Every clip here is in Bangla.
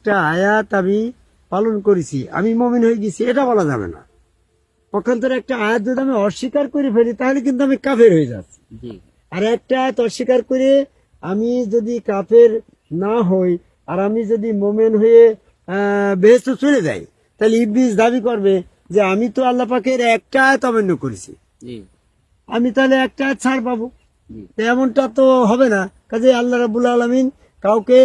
একটা আয়াত আমি পালন করেছি আমি মমিন হয়ে গেছি এটা বলা যাবে না। পক্ষান্তরে একটা আয়াত যদি আমি অস্বীকার করে ফেলি তাহলে কিন্তু আমি কাফের হয়ে যাচ্ছি। আর একটা আয়াত অস্বীকার করে আমি যদি কাফের না হই আর আমি যদি মোমেন হয়ে বেহেস্ত চলে যাই তাহলে ইবলিস দাবি করবে যে আমি তো আল্লাহ পাকের একটা আয়াত অমান্য করেছি। আমি তাহলে একটা আয়াত ছাড় পাবো। এমনটা তো হবে না। কাজে আল্লাহ রাবুল আলমিন কাউকে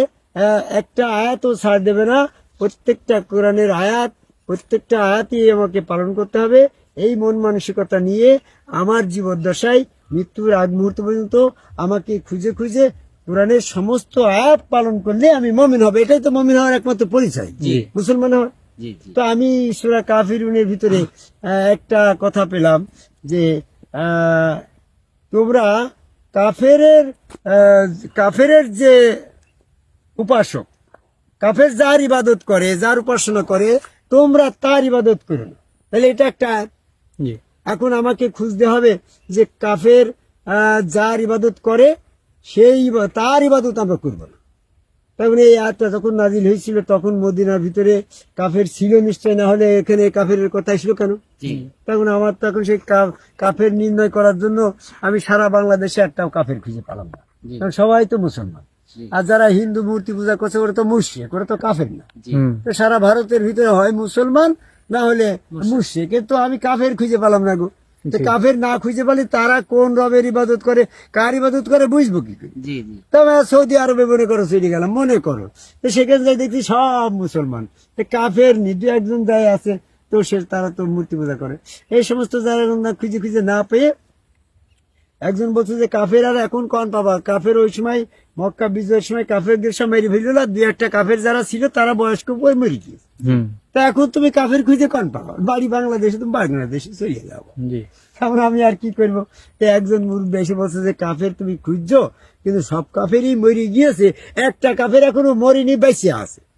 একটা আয়াতও ছাড় দেবে না। প্রত্যেকটা কোরআনের আয়াত প্রত্যেকটা আয়াতই আমাকে পালন করতে হবে। এই মন মানসিকতা নিয়ে আমার জীবদ্দশায় মৃত্যুর আগ মুহূর্ত পর্যন্ত আমাকে খুঁজে খুঁজে কোরআনের সমস্ত আয়াত পালন করলে আমি মমিন হবে। এটাই তো মমিন হওয়ার একমাত্র পরিচয়। জি। মুসলমান হওয়ার তো আমি সুরা কাফিরুনের ভিতরে একটা কথা পেলাম যে তোমরা কাফেরের আহ, কাফেরের যে উপাসক। কাফের যার ইবাদত করে যার উপাসনা করে তোমরা তার ইবাদত করো না। তাহলে এটা একটা আয়াত। এখন আমাকে খুঁজতে হবে যে কাফের যার ইবাদত করে সেই তার ইবাদত আমরা করব না। তখন এই আয়াতটা যখন নাজিল হয়েছিল তখন মদিনার ভিতরে কাফের ছিল নিশ্চয় না হলে এখানে কাফের কথা ছিল কেন? তখন আমার তখন সেই কাফের নির্ণয় করার জন্য আমি সারা বাংলাদেশে একটাও কাফের খুঁজে পেলাম না। কারণ সবাই তো মুসলমান। আর যারা হিন্দু মূর্তি পূজা করছে ওরা তো মুর্শিক ওরা তো কাফের না। তো সারা ভারতের ভিতরে হয় মুসলমান না হলে মুর্শিক কিন্তু আমি কাফের খুঁজে পেলাম না গো। তো কাফের না খুঁজে পেলে তারা কোন রবের ইবাদত করে কার ইবাদত করে বুঝব কি করে? জি জি। তবে সৌদি আরবে মনে করো চলে গেলাম মনে করো। তো সেখানে যাই দেখছি সব মুসলমান। তো কাফের নিদু একজন যায় আছে তো সে তারা তো মূর্তি পূজা করে। এই সমস্ত যারা খুঁজে খুঁজে না পেয়ে একজন বলছে যে কাফের আর এখন কন পাবা কাফের ওই সময় মক্কা বিজয়ের সময় কাফেরদের সব মেরে ফেলল আর দুই একটা কাফের যারা ছিল তারা বয়স্ক বই মরে গিয়েছে। তা এখন তুমি কাফের খুঁজে কন পাবা? বাড়ি বাংলাদেশে তুমি বাংলাদেশে চলে যাব জি। আমি আর কি করব? তো একজন মুরব্বী এসে বলছে যে কাফের তুমি খুঁজছো কিন্তু সব কাফেরই মরে গিয়েছে। একটা কাফের এখনও মরেনি বেঁচে আছে।